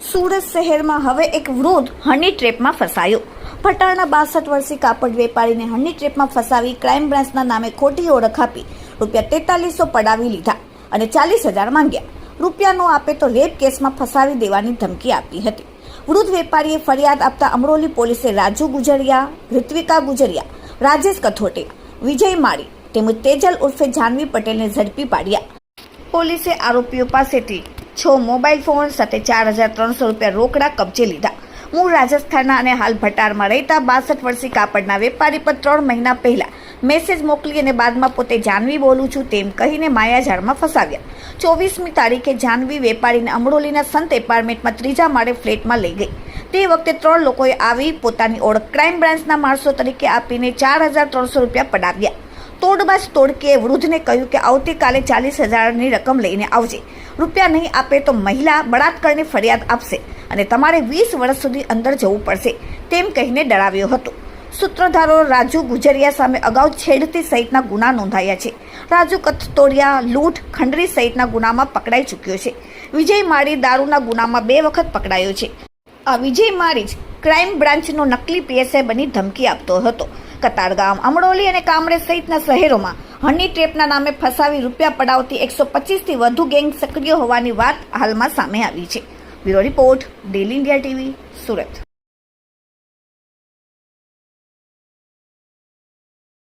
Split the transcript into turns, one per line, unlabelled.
સુરત શહેરમાં હવે એક વૃદ્ધ હની ટ્રેપમાં ફસાયો. ભટારના બાસઠ વર્ષીય કાપડ વેપારીને હની ટ્રેપમાં ફસાવી ક્રાઇમ બ્રાન્ચના નામે ખોટી ઓળખ આપી. રૂપિયા તેતાલીસો પડાવી લીધા અને ચાલીસ હજાર માંગ્યા. રૂપિયા નો આપે તો રેપ કેસમાં ફસાવી દેવાની ધમકી આપી હતી. વૃદ્ધ વેપારીએ ફરિયાદ આપતા અમરોલી પોલીસે રાજુ ગુજરિયા ઋત્વિકા ગુજરિયા, રાજેશ કથોટે વિજય માળી તેમજ તેજલ ઉર્ફે જાનવી પટેલને ઝડપી પાડ્યા. પોલીસે આરોપીઓ પાસેથી છ મોબાઈલ ફોન સાથે ચાર હજાર ત્રણસો રૂપિયા રોકડા કબજે લીધા. મૂળ રાજસ્થાનના અને હાલ ભટારમાં રહેતા બાસઠ વર્ષી કાપડના વેપારી પર ત્રણ મહિના પહેલા મેસેજ મોકલી અને બાદમાં પોતે જાનવી બોલું છું તેમ કહીને માયાજાળમાં ફસાવ્યા. ચોવીસમી તારીખે જાનવી વેપારીને અમરોલીના સંત એપાર્ટમેન્ટમાં ત્રીજા માળે ફ્લેટમાં લઈ ગઈ. તે વખતે ત્રણ લોકોએ આવી પોતાની ઓળખ ક્રાઇમ બ્રાન્ચના માણસો તરીકે આપીને ચાર હજાર ત્રણસો રૂપિયા પડાવ્યા. તોડબાજ તોડકીએ વૃદ્ધને કહ્યું કે આવતીકાલે ચાલીસ હજારની રકમ લઈને આવજે. રૂપિયા નહીં આપે તો મહિલા બળાત્કારની ફરિયાદ આપશે અને તમારે વીસ વર્ષ સુધી અંદર જવું પડશે, તેમ કહીને ડરાવ્યો હતો. સૂત્રધારો રાજુ ગુજરિયા સામે અગાઉ છેડતી સહિતના ગુના નોંધાયા છે. રાજુ કથતોડિયા લૂંટ ખંડરી સહિતના ગુનામાં પકડાઈ ચૂક્યો છે. વિજય માળી દારૂના ગુનામાં બે વખત પકડાયો છે. આ વિજય માળી જ ક્રાઇમ બ્રાન્ચનો નકલી પીએસઆઈ બની ધમકી આપતો હતો. કતારગામ, અમરોલી અને કામરેજ સહિતના શહેરોમાં હની ટ્રેપના નામે ફસાવી રૂપિયા પડાવતી એકસો પચીસથી વધુ ગેંગ સક્રિય હોવાની વાત હાલમાં સામે આવી છે. Bureau report daily India TV, Surat.